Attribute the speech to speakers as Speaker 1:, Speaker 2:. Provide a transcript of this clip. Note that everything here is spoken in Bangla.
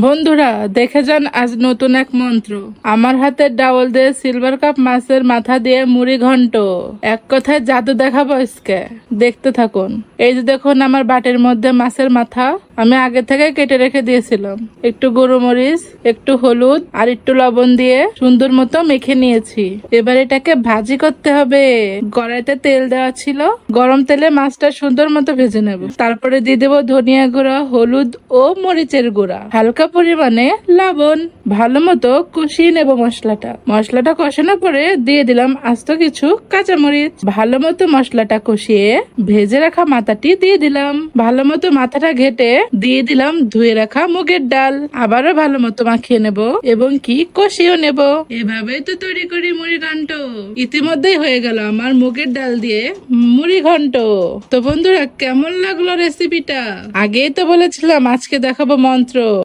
Speaker 1: বন্ধুরা, দেখে যান আজ নতুন এক মন্ত্র। আমার হাতের ডাবল দিয়ে সিলভার কাপ মাছের মাথা দিয়ে মুড়ি ঘন্ট। এক কথায় জাদু দেখাবো আজকে। দেখতে থাকুন। এই যে দেখুন, আমার বাটির মধ্যে মাছের মাথা। আমি আগে থেকে কেটে রেখে দিয়েছিলাম। একটু গরু মরিচ একটু হলুদ আর একটু লবণ দিয়ে সুন্দর মতো মেখে নিয়েছি। এবার এটাকে ভাজি করতে হবে। কড়াইতে তেল দেওয়া ছিল। গরম তেলে মাছটা সুন্দর মতো ভেজে নেব। তারপরে দিয়ে দেবো ধনিয়া গুঁড়া, হলুদ ও মরিচের গুঁড়া। হালকা পরিমাণে লবণ। ভালো মতো কষিয়ে নেব মশলাটা। মশলাটা কষানোর পরে দিয়ে দিলাম আস্ত কিছু কাঁচামরিচ। ভালো মতো মশলাটা কষিয়ে ভেজে রাখা মাথাটি দিয়ে দিলাম। ভালো মতো মাথাটা ঘেটে দিয়ে দিলাম, ধুয়ে রাখা মুগের ডাল। আবারও ভালো মতো মাখিয়ে নেব এবং কি কষিয়েও নেব। এভাবেই তো তৈরি করি মুড়ি ঘন্ট। ইতিমধ্যেই হয়ে গেল আমার মুগের ডাল দিয়ে মুড়ি ঘন্ট। তো বন্ধুরা, কেমন লাগল রেসিপিটা আগেই তো বলেছিলাম, আজকে দেখাবো মন্ত্র।